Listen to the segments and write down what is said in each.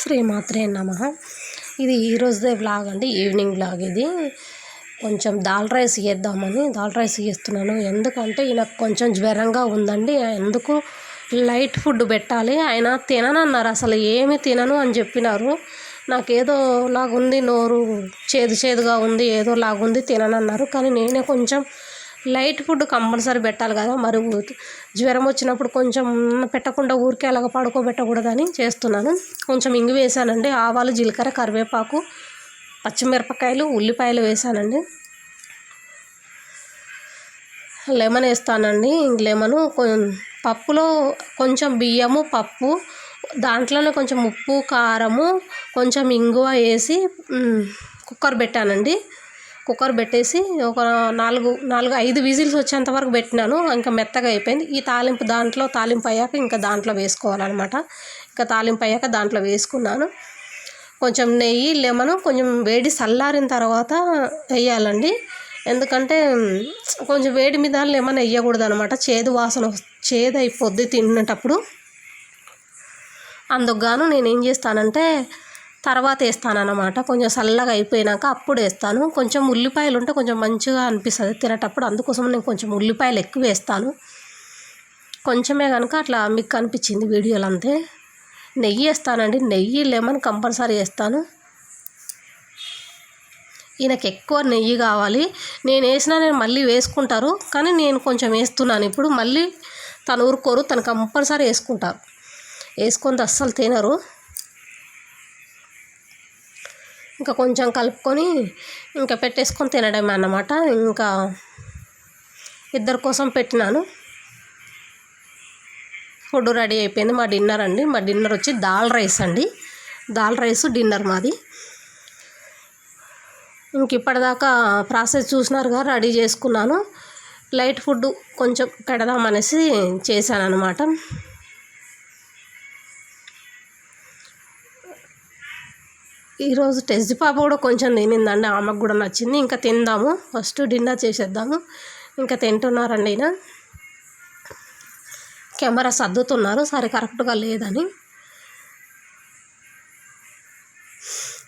శ్రీమాత్రే నమ. ఇది ఈరోజుదే వ్లాగ్ అండి ఈవినింగ్ వ్లాగ్ ఇది. కొంచెం దాల్ రైస్ చేద్దామని దాల్ రైస్ చేస్తున్నాను. ఎందుకంటే ఈయనకు కొంచెం జ్వరంగా ఉందండి ఎందుకు లైట్ ఫుడ్ పెట్టాలి. ఆయన తిననన్నారు అసలు ఏమి తినను అని చెప్పినారు. నాకేదో లాగుంది నోరు చేదు చేదుగా ఉంది ఏదో లాగుంది తిననన్నారు. కానీ నేనే కొంచెం లైట్ ఫుడ్ కంపల్సరీ పెట్టాలి కదా మరి జ్వరం వచ్చినప్పుడు కొంచెం పెట్టకుండా ఊరికే అలాగ పడుకోబెట్టకూడదని చేస్తున్నాను. కొంచెం ఇంగు వేసానండి ఆవాలు జీలకర్ర కరివేపాకు పచ్చిమిరపకాయలు ఉల్లిపాయలు వేసానండి. లెమన్ వేస్తానండి లెమను పప్పులో కొంచెం బియ్యము పప్పు దాంట్లోనే కొంచెం ఉప్పు కారము కొంచెం ఇంగువ వేసి కుక్కర్ పెట్టానండి. కుక్కర్ పెట్టేసి ఒక నాలుగు నాలుగు ఐదు విజిల్స్ వచ్చేంత వరకు పెట్టినాను. ఇంకా మెత్తగా అయిపోయింది. ఈ తాలింపు దాంట్లో తాలింపు అయ్యాక ఇంకా దాంట్లో వేసుకోవాలన్నమాట. ఇంకా తాలింపు అయ్యాక దాంట్లో వేసుకున్నాను. కొంచెం నెయ్యి లెమన్ కొంచెం వేడి చల్లారిన తర్వాత వేయాలండి. ఎందుకంటే కొంచెం వేడి మీద లెమన్ వేయకూడదు అనమాట చేదు వాసన చేదు అయిపోద్ది తినేటప్పుడు అందుకు గాను నేను ఏం చేస్తానంటే తర్వాత వేస్తానన్నమాట. కొంచెం చల్లగా అయిపోయినాక అప్పుడు వేస్తాను. కొంచెం ఉల్లిపాయలు ఉంటే కొంచెం మంచిగా అనిపిస్తుంది తినేటప్పుడు. అందుకోసం నేను కొంచెం ఉల్లిపాయలు ఎక్కువ వేస్తాను. కొంచెమే కనుక అట్లా మీకు అనిపించింది వీడియోలు అంతే. నెయ్యి వేస్తానండి. నెయ్యి లెమన్ కంపల్సరీ వేస్తాను. ఈయనకి ఎక్కువ నెయ్యి కావాలి. నేను వేసినా నేను మళ్ళీ వేసుకుంటారు. కానీ నేను కొంచెం వేస్తున్నాను ఇప్పుడు. మళ్ళీ తను ఊరుకోరు. తను కంపల్సరీ వేసుకుంటారు వేసుకొని అస్సలు తినరు. ఇంకా కొంచెం కలుపుకొని ఇంకా పెట్టేసుకొని తినడమే అన్నమాట. ఇంకా ఇద్దరి కోసం పెట్టినాను. ఫుడ్ రెడీ అయిపోయింది. మా డిన్నర్ అండి. మా డిన్నర్ వచ్చి దాల్ రైస్ అండి. దాల్ రైస్ డిన్నర్ మాది. ఇంక ఇప్పటిదాకా ప్రాసెస్ చూసినారుగా రెడీ చేసుకున్నాను. లైట్ ఫుడ్ కొంచెం పెడదామనేసి చేశాను అనమాట ఈరోజు టెస్ట్ పాప కూడా కొంచెం తినిందండి ఆమెకు కూడా నచ్చింది. ఇంకా తిందాము. ఫస్ట్ డిన్నర్ చేసేద్దాము. ఇంకా తింటున్నారండి ఈయన. కెమెరా సర్దుతున్నారు. సరే కరెక్ట్గా లేదని.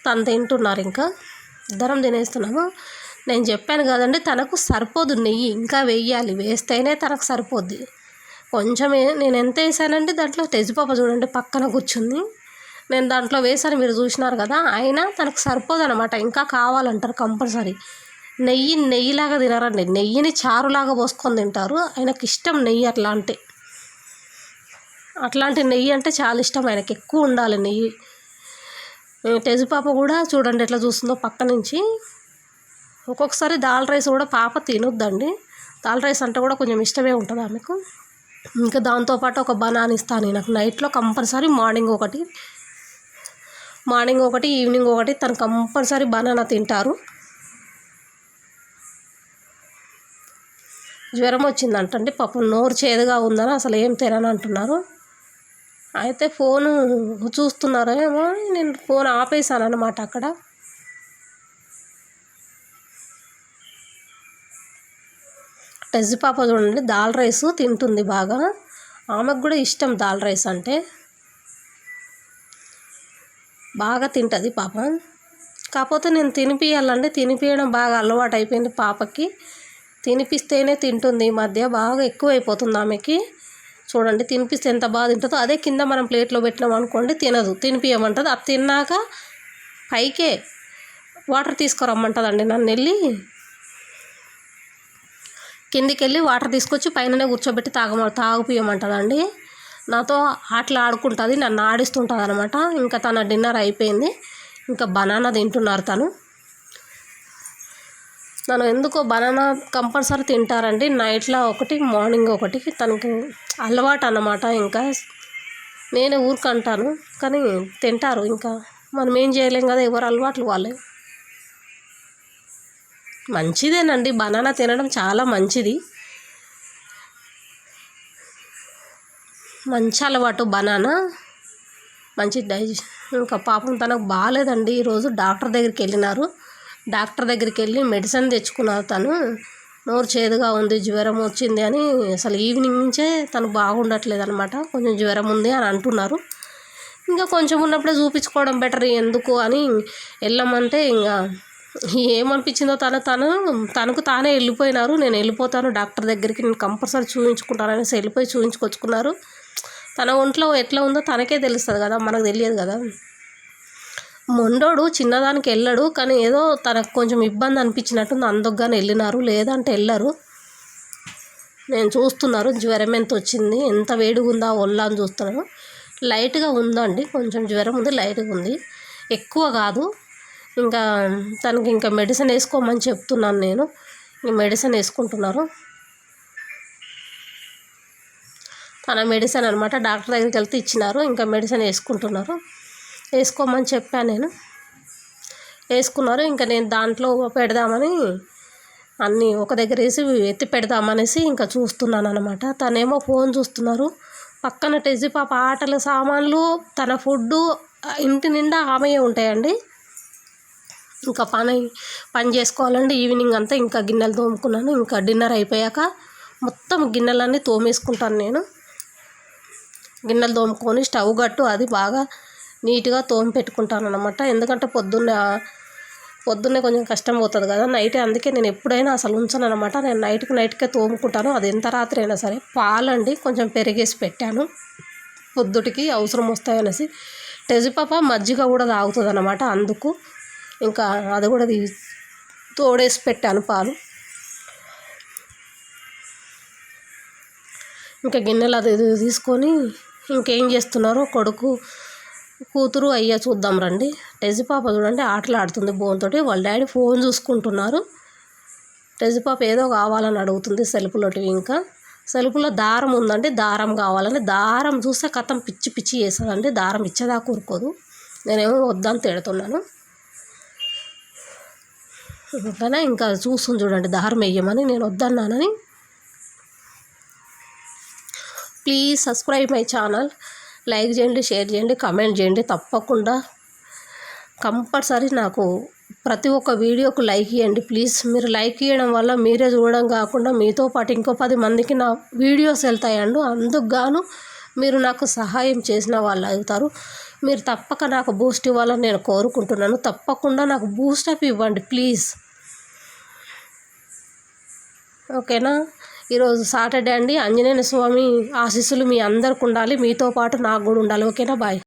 తను తింటున్నారు ఇంకా. ఇద్దరం తినేస్తున్నాము. నేను చెప్పాను కదండి తనకు సరిపోదు నెయ్యి. ఇంకా వేయాలి వేస్తేనే తనకు సరిపోద్ది. కొంచెమే నేను ఎంత వేసానంటే దాంట్లో తెజిపాప చూడండి పక్కన కూర్చుంది. నేను దాంట్లో వేసాను మీరు చూసినారు కదా. అయినా తనకు సరిపోదు అనమాట ఇంకా కావాలంటారు కంపల్సరీ. నెయ్యి నెయ్యిలాగా తినరండి. నెయ్యిని చారులాగా పోసుకొని తింటారు. ఆయనకి ఇష్టం నెయ్యి అట్లాంటి. అట్లాంటి నెయ్యి అంటే చాలా ఇష్టం. ఆయనకి ఎక్కువ ఉండాలి నెయ్యి. టెజు పాప కూడా చూడండి ఎట్లా చూస్తుందో పక్క నుంచి. ఒక్కొక్కసారి దాల్ రైస్ కూడా పాప తినొద్దండి. దాల్ రైస్ అంటే కూడా కొంచెం ఇష్టమే ఉంటుంది ఆమెకు ఇంకా దాంతోపాటు ఒక బనాన్ ఇస్తాను నాకు నైట్లో కంపల్సరీ మార్నింగ్ ఒకటి. మార్నింగ్ ఒకటి ఈవినింగ్ ఒకటి తను కంపల్సరీ బనానా తింటారు. జ్వరం వచ్చిందంటండి పాపం నోరు చేదుగా ఉందని అసలు ఏం తినని అంటున్నారు. అయితే ఫోను చూస్తున్నారేమో నేను ఫోన్ ఆపేసాను అనమాట అక్కడ. టెజ్ పాప చూడండి దాల్ రైస్ తింటుంది బాగా. ఆమెకు కూడా ఇష్టం దాల్ రైస్ అంటే. బాగా తింటుంది పాప. కాకపోతే నేను తినిపియాలండి తినిపించడం బాగా అలవాటు అయిపోయింది పాపకి. తినిపిస్తేనే తింటుంది ఈ మధ్య బాగా ఎక్కువ అయిపోతుంది ఆమెకి. చూడండి తినిపిస్తే ఎంత బాగా తింటుందో అదే కింద మనం ప్లేట్లో పెట్టినాం అనుకోండి తినదు. తినిపియమంటుంది అది తిన్నాక పైకే వాటర్ తీసుకురమ్మంటుందండి నన్ను వెళ్ళి. కిందికి వెళ్ళి వాటర్ తీసుకొచ్చి పైననే కూర్చోబెట్టి తాగమ తాగిపియమంటుందండి నాతో ఆటలు ఆడుకుంటుంది నన్ను ఆడిస్తుంటుంది అనమాట ఇంకా తన డిన్నర్ అయిపోయింది. ఇంకా బనానా తింటున్నారు తను. తను ఎందుకో బనానా కంపల్సరీ తింటారండి. నైట్లో ఒకటి మార్నింగ్ ఒకటి. తనకు అలవాటు అన్నమాట ఇంకా. నేనే ఊరుకంటాను కానీ తింటారు ఇంకా. మనం ఏం చేయలేం కదా ఎవరు అలవాట్లు వాళ్ళే. మంచిదేనండి. బనానా తినడం చాలా మంచిది. మంచి అలవాటు బనానా. మంచి డైజెషన్ ఇంకా పాపం తనకు బాగాలేదండి ఈరోజు డాక్టర్ దగ్గరికి వెళ్ళినారు. డాక్టర్ దగ్గరికి వెళ్ళి మెడిసిన్ తెచ్చుకున్నారు తను. నోరు చేదుగా ఉంది జ్వరం వచ్చింది అని అసలు ఈవినింగ్ నుంచే తను బాగుండట్లేదు అనమాట కొంచెం జ్వరం ఉంది అని అంటున్నారు. ఇంకా కొంచెం ఉన్నప్పుడే చూపించుకోవడం బెటర్ ఎందుకు అని వెళ్ళమంటే ఇంకా ఏమనిపించిందో తను తను తనకు తానే వెళ్ళిపోయినారు. నేను వెళ్ళిపోతాను డాక్టర్ దగ్గరికి నేను కంపల్సరీ చూపించుకుంటాను అనేసి వెళ్ళిపోయి చూపించుకొచ్చుకున్నారు తన ఒంట్లో ఎట్లా ఉందో తనకే తెలుస్తుంది కదా మనకు తెలియదు కదా. మొండోడు చిన్నదానికి వెళ్ళాడు కానీ ఏదో తనకు కొంచెం ఇబ్బంది అనిపించినట్టుంది. అందుకుగానే వెళ్ళినారు లేదంటే వెళ్ళరు నేను చూస్తున్నారు జ్వరం ఎంత వచ్చింది ఎంత వేడిగా ఉందా అని చూస్తున్నాను లైట్గా ఉందండి కొంచెం జ్వరం ఉంది లైట్గా ఉంది. ఎక్కువ కాదు ఇంకా తనకి ఇంకా మెడిసిన్ వేసుకోమని చెప్తున్నాను నేను. ఈ మెడిసిన్ వేసుకుంటున్నారు. తన మెడిసిన్ అనమాట డాక్టర్ దగ్గరికి వెళ్తే ఇచ్చినారు. ఇంకా మెడిసిన్ వేసుకుంటున్నారు. వేసుకోమని చెప్పాను నేను. వేసుకున్నారు. ఇంకా నేను దాంట్లో పెడదామని అన్నీ ఒక దగ్గర వేసి ఎత్తి పెడదామనేసి ఇంకా చూస్తున్నాను అనమాట తనేమో ఫోన్ చూస్తున్నారు. పక్కన టెజి పాప ఆటల సామాన్లు తన ఫుడ్డు ఇంటి నిండా ఆమెయే ఉంటాయండి. ఇంకా పని పని చేసుకోవాలండి. ఈవినింగ్ అంతా ఇంకా గిన్నెలు తోముకున్నాను. ఇంకా డిన్నర్ అయిపోయాక మొత్తం గిన్నెలన్నీ తోమేసుకుంటాను నేను. గిన్నెలు తోముకొని స్టవ్ గట్టు అది బాగా నీట్గా తోమి పెట్టుకుంటాను అనమాట ఎందుకంటే పొద్దున్న పొద్దున్నే కొంచెం కష్టం అవుతుంది కదా నైట్ అందుకే నేను ఎప్పుడైనా అసలు ఉంచను అనమాట నేను నైట్కి నైట్కే తోముకుంటాను. అది ఎంత రాత్రి అయినా సరే. పాలండి కొంచెం పెరిగేసి పెట్టాను. పొద్దుటికి అవసరం వస్తాయనేసి. టెజిపాప మజ్జిగ కూడా తాగుతుంది అనమాట అందుకు. ఇంకా అది కూడా తోడేసి పెట్టాను పాలు. ఇంకా గిన్నెలు అది తీసుకొని ఇంకేం చేస్తున్నారో? కొడుకు కూతురు అయ్యా చూద్దాం రండి. టెజి పాప చూడండి ఆటలు ఆడుతుంది బోన్తోటి వాళ్ళ డాడీ ఫోన్ చూసుకుంటున్నారు. టెజి పాప ఏదో కావాలని అడుగుతుంది సెల్ఫ్లోటివి ఇంకా. సెల్ఫ్లో దారం ఉందండి దారం కావాలని. దారం చూస్తే కథం పిచ్చి పిచ్చి చేస్తుందండి. దారం ఇచ్చేదాకా కూరుకోదు. నేనేమో వద్దని తిడుతున్నాను. కానీ ఇంకా చూస్తుంది చూడండి దారం వేయమని నేను వద్దన్నానని please subscribe my channel like చేయండి షేర్ చేయండి కమెంట్ చేయండి. తప్పకుండా కంపల్సరీ నాకు ప్రతి ఒక్క వీడియోకు లైక్ ఇవ్వండి ప్లీజ్ మీరు లైక్ ఇవ్వడం వల్ల మీరే చూడడం కాకుండా మీతో పాటు ఇంకో పది మందికి నా వీడియోస్ వెళ్తాయండి. అందుకు గాను మీరు నాకు సహాయం చేసిన వాళ్ళు అవుతారు. మీరు తప్పక నాకు బూస్ట్ ఇవ్వాలని నేను కోరుకుంటున్నాను. తప్పకుండా నాకు బూస్ట్ అప్ ఇవ్వండి ప్లీజ్ ఓకేనా ఈరోజు సాటర్డే అండి. ఆంజనేయ స్వామి ఆశీస్సులు మీ అందరికి ఉండాలి మీతో పాటు నాకు కూడా ఉండాలి. ఓకేనా? బాయ్.